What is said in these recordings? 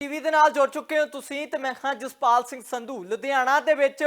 TV ਦੇ ਨਾਲ ਜੁੜ ਚੁੱਕੇ ਹੋ ਤੁਸੀਂ ਤੇ ਮੈਂ ਹਾਂ ਜਸਪਾਲ ਸਿੰਘ ਸੰਧੂ। ਲੁਧਿਆਣਾ ਦੇ ਵਿੱਚ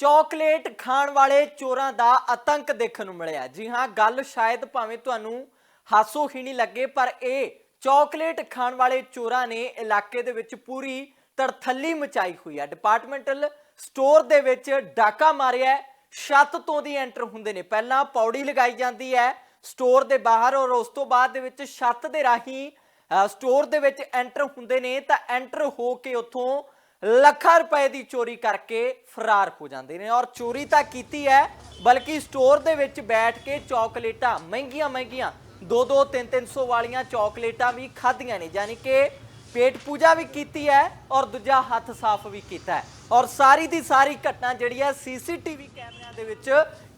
ਚਾਕਲੇਟ ਖਾਣ ਵਾਲੇ ਚੋਰਾਂ ਦਾ ਆਤੰਕ ਦੇਖਣ ਨੂੰ ਮਿਲਿਆ। ਜੀ ਹਾਂ, ਗੱਲ ਸ਼ਾਇਦ ਭਾਵੇਂ ਤੁਹਾਨੂੰ ਹਾਸੋ ਹੀ ਨਹੀਂ ਲੱਗੇ, ਪਰ ਇਹ ਚਾਕਲੇਟ ਖਾਣ ਵਾਲੇ ਚੋਰਾਂ ਨੇ ਇਲਾਕੇ ਦੇ ਵਿੱਚ ਪੂਰੀ ਤੜਥੱਲੀ ਮਚਾਈ ਹੋਈ ਹੈ ਡਿਪਾਰਟਮੈਂਟਲ ਸਟੋਰ ਦੇ ਵਿੱਚ ਡਾਕਾ ਮਾਰਿਆ ਛੱਤ ਤੋਂ ਦੀ ਐਂਟਰ ਹੁੰਦੇ ਨੇ। ਪਹਿਲਾਂ ਪੌੜੀ ਲਗਾਈ ਜਾਂਦੀ ਹੈ ਸਟੋਰ ਦੇ ਬਾਹਰ ਔਰ ਉਸ ਤੋਂ ਬਾਅਦ ਦੇ ਵਿੱਚ ਛੱਤ ਦੇ ਰਾਹੀਂ ਸਟੋਰ ਦੇ ਵਿੱਚ ਐਂਟਰ ਹੁੰਦੇ ਨੇ ਤਾਂ ਐਂਟਰ ਹੋ ਕੇ ਉੱਥੋਂ ਲੱਖਾਂ ਰੁਪਏ ਦੀ ਚੋਰੀ ਕਰਕੇ ਫਰਾਰ ਹੋ ਜਾਂਦੇ ਨੇ ਔਰ ਚੋਰੀ ਤਾਂ ਕੀਤੀ ਹੈ, ਬਲਕਿ ਸਟੋਰ ਦੇ ਵਿੱਚ ਬੈਠ ਕੇ ਚਾਕਲੇਟਾਂ, ਮਹਿੰਗੀਆਂ ਮਹਿੰਗੀਆਂ 2-2 3-300 ਵਾਲੀਆਂ ਚਾਕਲੇਟਾਂ ਵੀ ਖਾਧੀਆਂ ਨੇ, ਯਾਨੀ ਕਿ ਪੇਟ ਪੂਜਾ ਵੀ ਕੀਤੀ ਹੈ ਔਰ ਦੂਜਾ ਹੱਥ ਸਾਫ਼ ਵੀ ਕੀਤਾ ਹੈ। ਔਰ ਸਾਰੀ ਦੀ ਸਾਰੀ ਘਟਨਾ ਜਿਹੜੀ ਹੈ, ਸੀਸੀਟੀਵੀ ਕੈਮਰਿਆਂ ਦੇ ਵਿੱਚ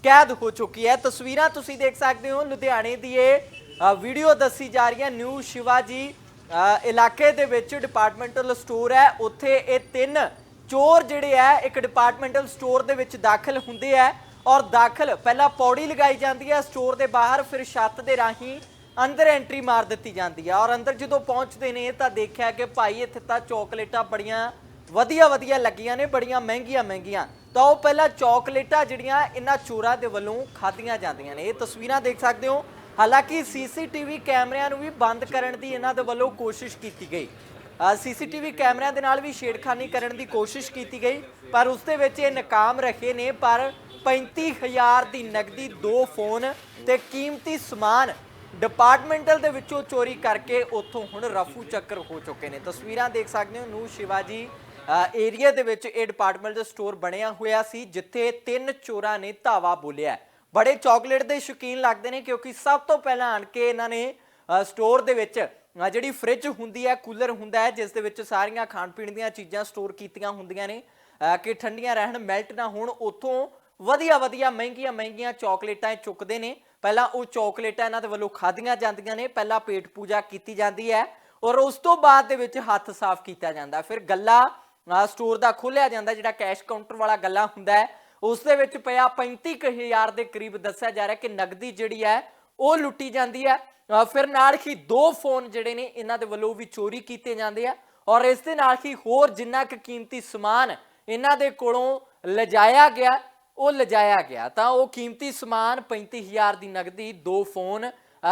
ਕੈਦ ਹੋ ਚੁੱਕੀ ਹੈ। ਤਸਵੀਰਾਂ ਤੁਸੀਂ ਦੇਖ ਸਕਦੇ ਹੋ। ਲੁਧਿਆਣੇ ਦੀ ਇਹ ਵੀਡੀਓ ਦੱਸੀ ਜਾ ਰਹੀ ਹੈ। ਨਿਊ ਸ਼ਿਵਾਜੀ ਇਲਾਕੇ ਦੇ ਵਿੱਚ ਡਿਪਾਰਟਮੈਂਟਲ ਸਟੋਰ ਹੈ। ਉੱਥੇ ਇਹ ਤਿੰਨ ਚੋਰ ਜਿਹੜੇ ਹੈ, ਇੱਕ ਡਿਪਾਰਟਮੈਂਟਲ ਸਟੋਰ ਦੇ ਵਿੱਚ ਦਾਖਲ ਹੁੰਦੇ ਹੈ ਔਰ ਦਾਖਲ ਪਹਿਲਾਂ ਪੌੜੀ ਲਗਾਈ ਜਾਂਦੀ ਹੈ। ਸਟੋਰ ਦੇ ਬਾਹਰ ਫਿਰ ਛੱਤ ਦੇ ਰਾਹੀਂ ਅੰਦਰ ਐਂਟਰੀ ਮਾਰ ਦਿੱਤੀ ਜਾਂਦੀ ਹੈ ਔਰ ਅੰਦਰ ਜਦੋਂ ਪਹੁੰਚਦੇ ਨੇ ਤਾਂ ਦੇਖਿਆ ਕਿ ਭਾਈ ਇੱਥੇ ਤਾਂ ਚਾਕਲੇਟਾਂ ਬੜੀਆਂ ਵਧੀਆ ਵਧੀਆ ਲੱਗੀਆਂ ਨੇ, ਬੜੀਆਂ ਮਹਿੰਗੀਆਂ ਮਹਿੰਗੀਆਂ ਤਾਂ ਉਹ ਪਹਿਲਾਂ ਚਾਕਲੇਟਾਂ ਜਿਹੜੀਆਂ ਇਹਨਾਂ ਚੋਰਾਂ ਦੇ ਵੱਲੋਂ ਖਾਧੀਆਂ ਜਾਂਦੀਆਂ ਨੇ। ਇਹ ਤਸਵੀਰਾਂ ਦੇਖ ਸਕਦੇ ਹੋ। ਹਾਲਾਂਕਿ ਸੀਸੀਟੀਵੀ ਕੈਮਰਿਆਂ ਨੂੰ ਵੀ ਬੰਦ ਕਰਨ ਦੀ ਇਹਨਾਂ ਦੇ ਵੱਲੋਂ ਕੋਸ਼ਿਸ਼ ਕੀਤੀ ਗਈ। ਸੀਸੀਟੀਵੀ ਕੈਮਰਿਆਂ ਦੇ ਨਾਲ ਵੀ ਛੇੜਖਾਨੀ ਕਰਨ ਦੀ ਕੋਸ਼ਿਸ਼ ਕੀਤੀ ਗਈ, ਪਰ ਉਸ ਦੇ ਵਿੱਚ ਇਹ ਨਾਕਾਮ ਰਹੇ ਨੇ, ਪਰ 35000 ਦੀ ਨਗਦੀ ਦੋ ਫੋਨ ਤੇ ਕੀਮਤੀ ਸਮਾਨ ਡਿਪਾਰਟਮੈਂਟਲ ਦੇ ਵਿੱਚੋਂ ਚੋਰੀ ਕਰਕੇ ਉੱਥੋਂ ਹੁਣ ਰਫੂ ਚੱਕਰ ਹੋ ਚੁੱਕੇ ਨੇ। ਤਸਵੀਰਾਂ ਦੇਖ ਸਕਦੇ ਹੋ। ਨੂੰ ਸ਼ਿਵਾਜੀ ਏਰੀਆ ਦੇ ਵਿੱਚ ਇਹ ਡਿਪਾਰਟਮੈਂਟਲ ਸਟੋਰ ਬਣਿਆ ਹੋਇਆ ਸੀ, ਜਿੱਥੇ ਤਿੰਨ ਚੋਰਾਂ ਨੇ ਧਾਵਾ ਬੋਲਿਆ ਬੜੇ ਚਾਕਲੇਟ ਦੇ ਸ਼ੌਕੀਨ ਲੱਗਦੇ ਨੇ, ਕਿਉਂਕਿ ਸਭ ਤੋਂ ਪਹਿਲਾਂ ਆਣ ਕੇ ਇਹਨਾਂ ਨੇ ਸਟੋਰ ਦੇ ਵਿੱਚ ਜਿਹੜੀ ਫ੍ਰਿਜ ਹੁੰਦੀ ਹੈ ਕੂਲਰ ਹੁੰਦਾ ਹੈ, ਜਿਸ ਦੇ ਵਿੱਚ ਸਾਰੀਆਂ ਖਾਣ ਪੀਣ ਦੀਆਂ ਚੀਜ਼ਾਂ ਸਟੋਰ ਕੀਤੀਆਂ ਹੁੰਦੀਆਂ ਨੇ ਕਿ ਠੰਡੀਆਂ ਰਹਿਣ ਮੈਲਟ ਨਾ ਹੋਣ, ਉੱਥੋਂ ਵਧੀਆ ਵਧੀਆ ਮਹਿੰਗੀਆਂ ਮਹਿੰਗੀਆਂ ਚਾਕਲੇਟਾਂ ਇਹ ਚੁੱਕਦੇ ਨੇ। ਪਹਿਲਾਂ ਉਹ ਚਾਕਲੇਟਾਂ ਇਹਨਾਂ ਦੇ ਵੱਲੋਂ ਖਾਧੀਆਂ ਜਾਂਦੀਆਂ ਨੇ, ਪਹਿਲਾਂ ਪੇਟ ਪੂਜਾ ਕੀਤੀ ਜਾਂਦੀ ਹੈ ਔਰ ਉਸ ਤੋਂ ਬਾਅਦ ਦੇ ਵਿੱਚ ਹੱਥ ਸਾਫ਼ ਕੀਤਾ ਜਾਂਦਾ ਫਿਰ ਗੱਲਾਂ ਸਟੋਰ ਦਾ ਖੋਲਿਆ ਜਾਂਦਾ ਜਿਹੜਾ ਕੈਸ਼ ਕਾਊਂਟਰ ਵਾਲਾ ਗੱਲਾ ਹੁੰਦਾ ਹੈ। ਉਸ ਦੇ ਵਿੱਚ ਪਿਆ 35000 ਦੇ ਕਰੀਬ ਦੱਸਿਆ ਜਾ ਰਿਹਾ ਕਿ ਨਗਦੀ ਜਿਹੜੀ ਹੈ, ਉਹ ਲੁੱਟੀ ਜਾਂਦੀ ਹੈ। ਫਿਰ ਨਾਲ ਹੀ ਦੋ ਫੋਨ ਜਿਹੜੇ ਨੇ, ਇਹਨਾਂ ਦੇ ਵੱਲੋਂ ਵੀ ਚੋਰੀ ਕੀਤੇ ਜਾਂਦੇ ਆ। ਔਰ ਇਸ ਦੇ ਨਾਲ ਹੀ ਹੋਰ ਜਿੰਨਾ ਕੁ ਕੀਮਤੀ ਸਮਾਨ ਇਹਨਾਂ ਦੇ ਕੋਲੋਂ ਲਜਾਇਆ ਗਿਆ, ਉਹ ਲਜਾਇਆ ਗਿਆ। ਤਾਂ ਉਹ ਕੀਮਤੀ ਸਮਾਨ 35000 ਦੀ ਨਗਦੀ ਦੋ ਫੋਨ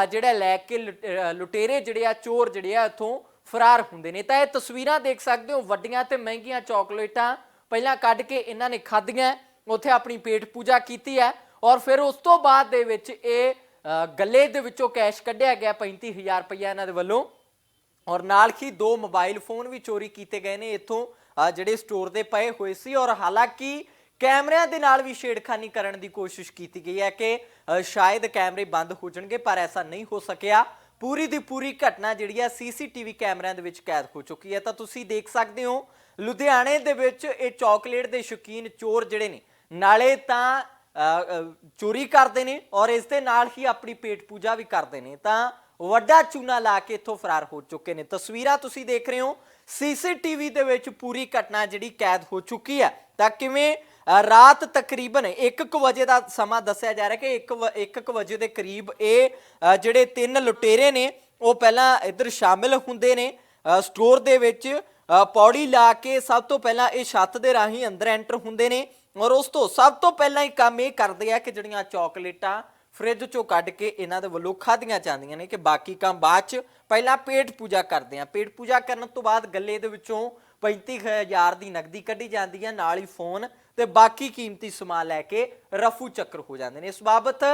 ਜਿਹੜਾ ਲੈ ਕੇ ਲੁਟ- ਲੁਟੇਰੇ ਜਿਹੜੇ ਆ, ਚੋਰ ਜਿਹੜੇ ਆ, ਇੱਥੋਂ ਫਰਾਰ ਹੁੰਦੇ ਨੇ। ਤਾਂ ਇਹ ਤਸਵੀਰਾਂ ਦੇਖ ਸਕਦੇ ਹੋ, ਵੱਡੀਆਂ ਤੇ ਮਹਿੰਗੀਆਂ ਚਾਕਲੇਟਾਂ ਪਹਿਲਾਂ ਕੱਢ ਕੇ ਇਹਨਾਂ ਨੇ ਖਾਧੀਆਂ, ਉੱਥੇ ਆਪਣੀ ਪੇਟ ਪੂਜਾ ਕੀਤੀ ਹੈ ਔਰ ਫਿਰ ਉਸ ਤੋਂ ਬਾਅਦ ਦੇ ਵਿੱਚ ਇਹ ਗੱਲੇ ਦੇ ਵਿੱਚੋਂ ਕੈਸ਼ ਕੱਢਿਆ ਗਿਆ 35000 ਰੁਪਇਆ ਇਹਨਾਂ ਦੇ ਵੱਲੋਂ। ਔਰ ਨਾਲ ਹੀ ਦੋ ਮੋਬਾਈਲ ਫੋਨ ਵੀ ਚੋਰੀ ਕੀਤੇ ਗਏ ਨੇ ਇੱਥੋਂ ਜਿਹੜੇ ਸਟੋਰ ਦੇ ਪਏ ਹੋਏ ਸੀ। ਔਰ ਹਾਲਾਂਕਿ ਕੈਮਰਿਆਂ ਦੇ ਨਾਲ ਵੀ ਛੇੜਖਾਨੀ ਕਰਨ ਦੀ ਕੋਸ਼ਿਸ਼ ਕੀਤੀ ਗਈ ਹੈ ਕਿ ਸ਼ਾਇਦ ਕੈਮਰੇ ਬੰਦ ਹੋ ਜਾਣਗੇ, ਪਰ ਐਸਾ ਨਹੀਂ ਹੋ ਸਕਿਆ। ਪੂਰੀ ਦੀ ਪੂਰੀ ਘਟਨਾ ਜਿਹੜੀ ਹੈ ਸੀਸੀਟੀਵੀ ਕੈਮਰਿਆਂ ਦੇ ਵਿੱਚ ਕੈਦ ਹੋ ਚੁੱਕੀ ਹੈ। ਤਾਂ ਤੁਸੀਂ ਦੇਖ ਸਕਦੇ ਹੋ, ਲੁਧਿਆਣੇ ਦੇ ਵਿੱਚ ਇਹ ਚਾਕਲੇਟ ਦੇ ਸ਼ੌਕੀਨ ਚੋਰ ਜਿਹੜੇ ਨੇ, ਨਾਲੇ ਤਾਂ ਚੋਰੀ ਕਰਦੇ ਨੇ ਔਰ ਇਸ ਦੇ ਨਾਲ ਹੀ ਆਪਣੀ ਪੇਟ ਪੂਜਾ ਵੀ ਕਰਦੇ ਨੇ। ਤਾਂ ਵੱਡਾ ਚੂਨਾ ਲਾ ਕੇ ਇੱਥੋਂ ਫਰਾਰ ਹੋ ਚੁੱਕੇ ਨੇ। ਤਸਵੀਰਾਂ ਤੁਸੀਂ ਦੇਖ ਰਹੇ ਹੋ, ਸੀਸੀਟੀਵੀ ਦੇ ਵਿੱਚ ਪੂਰੀ ਘਟਨਾ ਜਿਹੜੀ ਕੈਦ ਹੋ ਚੁੱਕੀ ਹੈ। ਤਾਂ ਕਿਵੇਂ ਰਾਤ ਤਕਰੀਬਨ 1:00 ਵਜੇ ਦਾ ਸਮਾਂ ਦੱਸਿਆ ਜਾ ਰਿਹਾ ਕਿ 1:00 ਵਜੇ ਦੇ ਕਰੀਬ ਇਹ ਜਿਹੜੇ ਤਿੰਨ ਲੁਟੇਰੇ ਨੇ, ਉਹ ਪਹਿਲਾਂ ਇੱਧਰ ਸ਼ਾਮਿਲ ਹੁੰਦੇ ਨੇ। ਸਟੋਰ ਦੇ ਵਿੱਚ ਪੌੜੀ ਲਾ ਕੇ ਸਭ ਤੋਂ ਪਹਿਲਾਂ ਇਹ ਛੱਤ ਦੇ ਰਾਹੀਂ ਅੰਦਰ ਐਂਟਰ ਹੁੰਦੇ ਨੇ ਔਰ ਉਸ ਤੋਂ ਸਭ ਤੋਂ ਪਹਿਲਾਂ ਹੀ ਕੰਮ ਇਹ ਕਰਦੇ ਆ ਕਿ ਜਿਹੜੀਆਂ ਚਾਕਲੇਟਾਂ ਫ੍ਰਿਜ ਚੋਂ ਕੱਢ ਕੇ ਇਹਨਾਂ ਦੇ ਵੱਲੋਂ ਖਾਧੀਆਂ ਜਾਂਦੀਆਂ ਨੇ ਕਿ ਬਾਕੀ ਕੰਮ ਬਾਅਦ ਚ ਪਹਿਲਾਂ ਪੇਟ ਪੂਜਾ ਕਰਦੇ ਆ। ਪੇਟ ਪੂਜਾ ਕਰਨ ਤੋਂ ਬਾਅਦ ਗੱਲੇ ਦੇ ਵਿੱਚੋਂ 35000 ਦੀ ਨਗਦੀ ਕੱਢੀ ਜਾਂਦੀ ਹੈ, ਨਾਲ ਹੀ ਫੋਨ ਤੇ ਬਾਕੀ ਕੀਮਤੀ ਸਮਾਨ ਲੈ ਕੇ ਰਫੂ ਚੱਕਰ ਹੋ ਜਾਂਦੇ ਨੇ। ਇਸ ਬਾਬਤ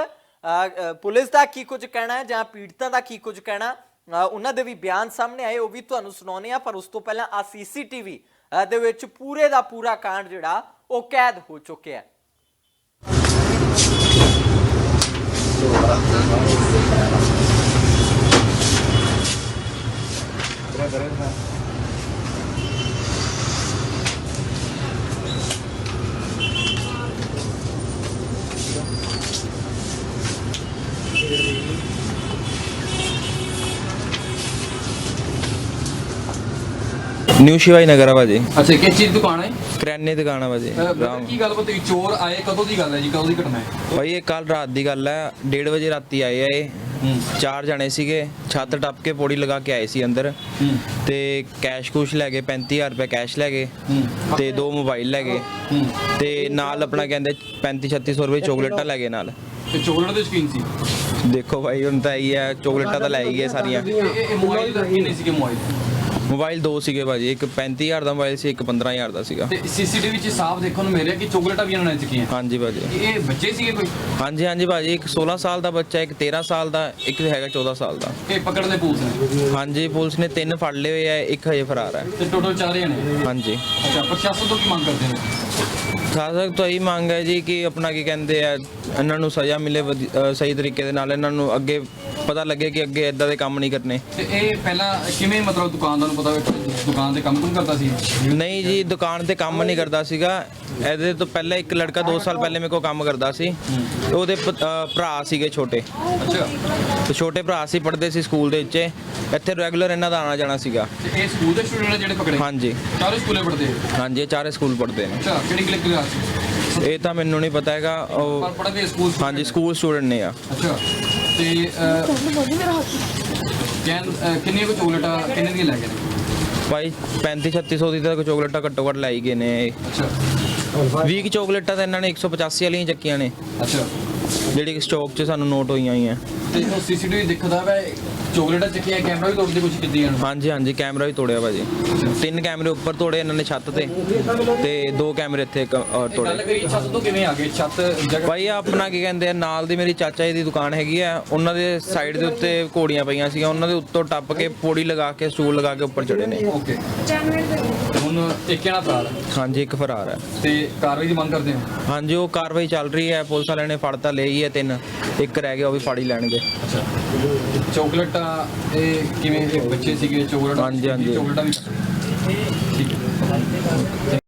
ਪੁਲਿਸ ਦਾ ਕੀ ਕੁਝ ਕਹਿਣਾ ਹੈ ਜਾਂ ਪੀੜਤਾਂ ਦਾ ਕੀ ਕੁਝ ਕਹਿਣਾ? ਉਹਨਾਂ ਦੇ ਵੀ ਬਿਆਨ ਸਾਹਮਣੇ ਆਏ, ਉਹ ਵੀ ਤੁਹਾਨੂੰ ਸੁਣਾਉਣੇ ਆ ਪਰ ਉਸ ਤੋਂ ਪਹਿਲਾਂ ਆ ਸੀਸੀਟੀਵੀ ਦੇ ਵਿੱਚ ਪੂਰੇ ਦਾ ਪੂਰਾ ਕਾਂਡ ਜਿਹੜਾ, ਉਹ ਕੈਦ ਹੋ ਚੁੱਕਿਆ ਹੈ। ਨਿਊ ਸ਼ਿਵਾਈ ਨਗਰ ਆ ਭਾਜੀ। ਅੱਛਾ ਕਿਸ ਚੀਜ਼ ਦੀ ਦੁਕਾਨ ਹੈ? ਕਰਿਆਨੇ ਦੀ ਦੁਕਾਨ ਆ ਭਾਜੀ ਅਹ brother, ਕੀ ਗੱਲ ਬਤਾਈ ਚੋਰ ਆਏ ਕਦੋਂ ਦੀ ਗੱਲ ਹੈ ਜੀ ਕਦੋਂ ਦੀ ਘਟਨਾ ਹੈ? ਭਾਈ ਇਹ ਕੱਲ ਰਾਤ ਦੀ ਗੱਲ ਹੈ 1:30 ਵਜੇ ਰਾਤੀ ਆਏ ਆ ਇਹ। ਚਾਰ ਜਣੇ ਸੀਗੇ ਛੱਤ ਟੱਪ ਕੇ ਪੌੜੀ ਲਗਾ ਕੇ ਆਏ ਸੀ ਅੰਦਰ। ਹੂੰ। ਤੇ ਕੈਸ਼ ਕੁਸ਼ ਲੈ ਗਏ 35000 ਰੁਪਏ ਕੈਸ਼ ਲੈ ਗਏ। ਤੇ ਦੋ ਮੋਬਾਈਲ ਲੈ ਗਏ। ਹੂੰ। ਤੇ ਨਾਲ ਆਪਣਾ ਕਹਿੰਦੇ 35 3600 ਰੁਪਏ ਚੋਕਲੇਟਾਂ ਲੈ ਗਏ ਨਾਲ। ਤੇ ਚੋਕਲੇਟ ਦੇ ਸ਼ੌਕੀਨ ਸੀ? ਦੇਖੋ ਭਾਈ ਹੁਣ ਤਾਂ ਇਹੀ ਹੈ ਚੋਕਲੇਟਾਂ ਤਾਂ ਲੈ ਹੀ ਗਏ ਸਾਰੀਆਂ। ਇਹ ਮੋਬਾਈਲ ਦਾ ਕਿੰਨੇ ਸੀਗੇ ਮੋਬਾਈਲ? ਮੋਬਾਈਲ ਦੋ ਸੀਗੇ ਭਾਜੀ ਇੱਕ 35000 ਦਾ ਮੋਬਾਈਲ ਸੀ ਇੱਕ 15000 ਦਾ ਸੀਗਾ। ਤੇ ਸੀਸੀਟੀਵੀ 'ਚ ਸਾਫ਼ ਦੇਖਣ ਨੂੰ ਮਿਲ ਰਿਹਾ ਕਿ ਚੋਕਲੇਟਾਂ ਵੀ ਇਹਨਾਂ ਨੇ ਚੁੱਕੀਆਂ ਹਾਂਜੀ ਭਾਜੀ। ਇਹ ਬੱਚੇ ਸੀਗੇ ਕੋਈ? ਹਾਂਜੀ ਹਾਂਜੀ ਭਾਜੀ ਇੱਕ 16 ਸਾਲ ਦਾ ਬੱਚਾ ਇੱਕ 13 ਸਾਲ ਦਾ ਇੱਕ ਹੈਗਾ 14 ਸਾਲ ਦਾ। ਇਹ ਪਕੜਨੇ ਪੁਲਿਸ ਨੇ? ਹਾਂਜੀ ਪੁਲਿਸ ਨੇ ਤਿੰਨ ਫੜ ਲਏ ਹੋਏ ਆ ਇੱਕ ਹਜੇ ਫਰਾਰ ਹੈ। ਤੇ ਟੋਟਲ ਚਾਰ ਜਣੇ? ਹਾਂਜੀ। ਅੱਛਾ ਪ੍ਰਸ਼ਾਸਨ ਤੋਂ ਕੀ ਮੰਗ ਕਰਦੇ ਨੇ? ਸ਼ਾਸਕ ਤੋਂ ਇਹੀ ਮੰਗ ਹੈ ਜੀ ਕਿ ਆਪਣਾ ਕੀ ਕਹਿੰਦੇ ਆ ਇਹਨਾਂ ਨੂੰ ਸਜ਼ਾ ਮਿਲੇ ਸਹੀ ਤਰੀਕੇ ਦੇ ਨਾਲ ਇਹਨਾਂ ਨੂੰ ਅੱਗੇ ਪਤਾ ਲੱਗੇ ਕਿ ਅੱਗੇ ਇਦਾਂ ਦੇ ਕੰਮ ਨਹੀਂ ਕਰਨੇ। ਤੇ ਇਹ ਪਹਿਲਾਂ ਕਿਵੇਂ ਮਤਲਬ ਦੁਕਾਨਦਾਰ ਨੂੰ ਪਤਾ ਦੁਕਾਨ ਤੇ ਕੰਮ ਕੰਮ ਕਰਦਾ ਸੀ? ਨਹੀਂ ਜੀ ਦੁਕਾਨ ਤੇ ਕੰਮ ਨਹੀਂ ਕਰਦਾ ਸੀਗਾ। ਇਹਦੇ ਤੋਂ ਪਹਿਲਾਂ ਇੱਕ ਲੜਕਾ 2 ਸਾਲ ਪਹਿਲੇ ਮੇਰੇ ਕੋਲ ਕੰਮ ਕਰਦਾ ਸੀ। ਉਹਦੇ ਪ- ਅ, ਭਰਾ ਸੀਗੇ ਛੋਟੇ। ਅੱਛਾ। ਤੇ ਛੋਟੇ ਭਰਾ ਸੀ ਪੜ੍ਹਦੇ ਸੀ ਸਕੂਲ ਦੇ ਵਿੱਚ। ਇੱਥੇ ਰੈਗੂਲਰ ਇਹਨਾਂ ਦਾ ਆਣਾ ਜਾਣਾ ਸੀਗਾ। ਤੇ ਇਹ ਸਕੂਲ ਦੇ ਸਟੂਡੈਂਟ ਜਿਹੜੇ ਪਕੜੇ? ਹਾਂਜੀ। ਸਾਰੇ ਸਕੂਲੇ ਪੜ੍ਹਦੇ? ਆ? ਹਾਂਜੀ ਇਹ ਚਾਰੇ ਸਕੂਲ ਪੜ੍ਹਦੇ ਨੇ। ਅੱਛਾ ਕਿਹੜੀ ਕਿਹੜੀ ਕਲਾਸ ਇਹ ਤਾਂ ਮੈਨੂੰ ਨਹੀਂ ਪਤਾ ਹੈਗਾ ਪਰ ਉਹ ਪੜ੍ਹਦੇ ਸਕੂਲ ਹਾਂਜੀ? ਸਕੂਲ ਸਟੂਡੈਂਟ ਨੇ ਆ। ਅੱਛਾ। ਤੇ ਕੈਨ ਕਿੰਨੀਆਂ ਕੁ ਚੋਕਲੇਟਾਂ ਕਿੰਨੇ ਦੀਆਂ ਲੈ ਗਏ ਨੇ? ਭਾਈ 35 3600 ਦੀ ਤਾਂ ਚੋਕਲੇਟਾਂ ਘੱਟੋ ਘੱਟ ਲਾਈ ਗਏ ਨੇ। ਅੱਛਾ। 20 ਚੋਕਲੇਟਾਂ ਤਾਂ ਇਹਨਾਂ ਨੇ 185 ਵਾਲੀਆਂ ਚੱਕੀਆਂ ਨੇ। ਅੱਛਾ। ਜਿਹੜੀ ਸਟਾਕ 'ਚ ਸਾਨੂੰ ਨੋਟ ਹੋਈਆਂ ਹੋਈਆਂ। ਤੇ ਉਹ ਸੀਸੀਟੀਵੀ ਦਿਖਦਾ ਵਾ ਚੋਕਲੇਟਾਂ ਚੱਕੀਆਂ ਕੈਮਰਾ ਵੀ ਤੋੜਦੇ ਕੁਝ ਕੀਤੀਆਂ ਨੇ ਹਾਂਜੀ ਹਾਂਜੀ ਕੈਮਰਾ ਵੀ ਤੋੜਿਆ ਭਾਜੀ। ਤਿੰਨ ਕੈਮਰੇ ਉੱਪਰ ਤੋੜੇ ਇਹਨਾਂ ਨੇ ਛੱਤ ਤੇ ਤੇ ਦੋ ਕੈਮਰੇ ਇੱਥੇ ਕ- ਅ, ਇਹ ਗੱਲ ਤੋੜੇ ਕਰੀ ਛੱਤ ਤੋਂ ਕਿਵੇਂ ਆ ਗਏ? ਛੱਤ ਜਗ੍ਹਾ ਭਾਈ ਆਹ ਆਪਣਾ ਕੀ ਕਹਿੰਦੇ ਆ ਨਾਲ ਦੀ ਮੇਰੀ ਚਾਚਾ ਜੀ ਦੀ ਦੁਕਾਨ ਹੈਗੀ ਆ ਉਹਨਾਂ ਦੇ ਸਾਈਡ ਦੇ ਉੱਤੇ ਘੋੜੀਆਂ ਪਈਆਂ ਸੀਗੀਆਂ ਉਹਨਾਂ ਦੇ ਉੱਤੋਂ ਟੱਪ ਕੇ ਪੌੜੀ ਲਗਾ ਕੇ ਸਟੂਲ ਲਗਾ ਕੇ ਉੱਪਰ ਚੜੇ ਨੇ। ਓਕੇ। ਹੁਣ ਇੱਕ ਜਣਾ ਫਰਾਰ ਹੈ ਹਾਂਜੀ ਇੱਕ ਫਰਾਰ ਹੈ ਤੇ ਕਾਰਵਾਈ ਦੀ ਮੰਗ ਕਰਦੇ ਹਾਂ? ਹਾਂਜੀ ਉਹ ਕਾਰਵਾਈ ਚੱਲ ਰਹੀ ਹੈ ਪੁਲਿਸ ਵਾਲਿਆਂ ਨੇ ਫੜ ਤਾਂ ਲਈ ਹੈ ਤਿੰਨ ਇੱਕ ਰਹਿ ਗਿਆ ਉਹ ਵੀ ਫੜ ਹੀ ਲੈਣਗੇ। ਅੱਛਾ। ਚੋਕਲੇਟਾਂ ਇਹ ਕਿਵੇਂ ਇਹ ਬੱਚੇ ਸੀਗੇ ਚੋਕਲੇਟਾਂ? ਹਾਂਜੀ, ਹਾਂਜੀ। ਚੋਕਲੇਟਾਂ ਵੀ ਠੀਕ ਹੈ।